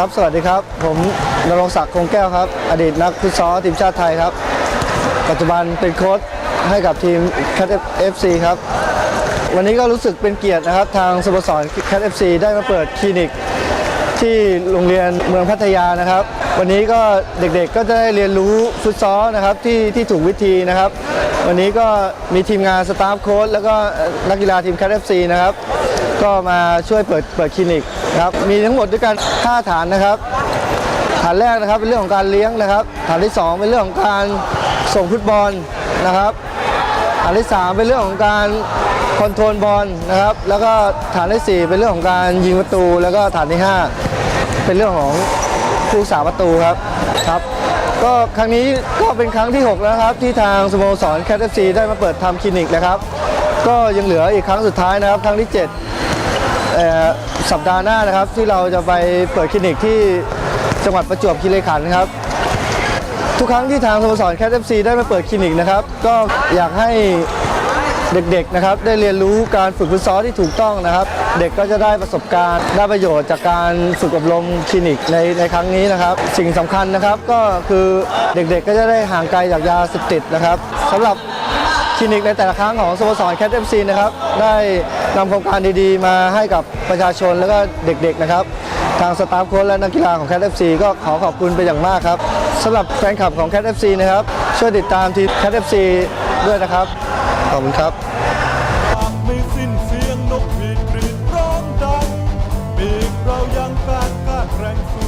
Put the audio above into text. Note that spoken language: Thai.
ครับ สวัสดีครับ ผมนรงศักดิ์คงแก้วครับ อดีตนักฟุตซอลทีมชาติไทยครับ ปัจจุบันเป็นโค้ชให้กับทีมแคทเอฟซีครับ วันนี้ก็รู้สึกเป็นเกียรตินะครับ ทางสโมสรแคทเอฟซีได้มาเปิดคลินิก ที่โรงเรียนเมืองพัทยานะครับ วันนี้ก็เด็กๆก็จะได้เรียนรู้ฟุตซอลนะครับที่ที่ถูกวิธีนะครับ วันนี้ก็มีทีมงานสตาฟโค้ชแล้วก็นักกีฬาทีมแคทเอฟซีนะครับ ก็มาช่วยเปิดเปิดคลินิก ครับมีทั้งหมดด้วยกัน5ฐานนะครับฐานแรกนะครับเป็นเรื่องของการเลี้ยงนะครับ ฐานที่ 2 เป็นเรื่องของการส่งฟุตบอลนะครับ ฐานที่ 3 เป็นเรื่องของการคอนโทรลบอลนะครับ แล้วก็ฐานที่ 4 เป็นเรื่องของการยิงประตู แล้วก็ฐานที่ 5 เป็นเรื่องของผู้สาประตูครับครับ ก็ครั้งนี้ก็เป็นครั้งที่ 6 แล้วครับ ที่ทางสโมสรแคทเอฟซีได้มาเปิดทำคลินิกนะครับ ก็ยังเหลืออีกครั้งสุดท้ายนะครับ ครั้งที่7เอ่อ สัปดาห์หน้านะครับที่เราจะไปเปิดคลินิกที่จังหวัดประจวบคีรีขันธ์ครับ ทุกครั้งที่ทางสโมสรแคทเอฟซีได้มาเปิดคลินิกนะครับ ก็อยากให้เด็กๆนะครับได้เรียนรู้การฝึกฟุตซอลที่ถูกต้องนะครับ เด็กก็จะได้ประสบการณ์ได้ประโยชน์จากการฝึกอบรมคลินิกในในครั้งนี้นะครับ สิ่งสำคัญนะครับก็คือเด็กๆก็จะได้ห่างไกลจากยาเสพติดนะครับสำหรับคลินิกในแต่ละครั้งของสโมสรแคทเอฟซีนะครับได้ นำโครงการดีๆ มาให้กับประชาชนแล้วก็เด็กๆนะครับ ทางสตาฟโค้ชและนักกีฬาของแคทเอฟซีก็ขอขอบคุณไปอย่างมากครับสำหรับแฟนคลับของแคทเอฟซีนะครับ ช่วยติดตามทีมแคทเอฟซีด้วยนะครับ ขอบคุณครับเรายังแปดกาแรงสู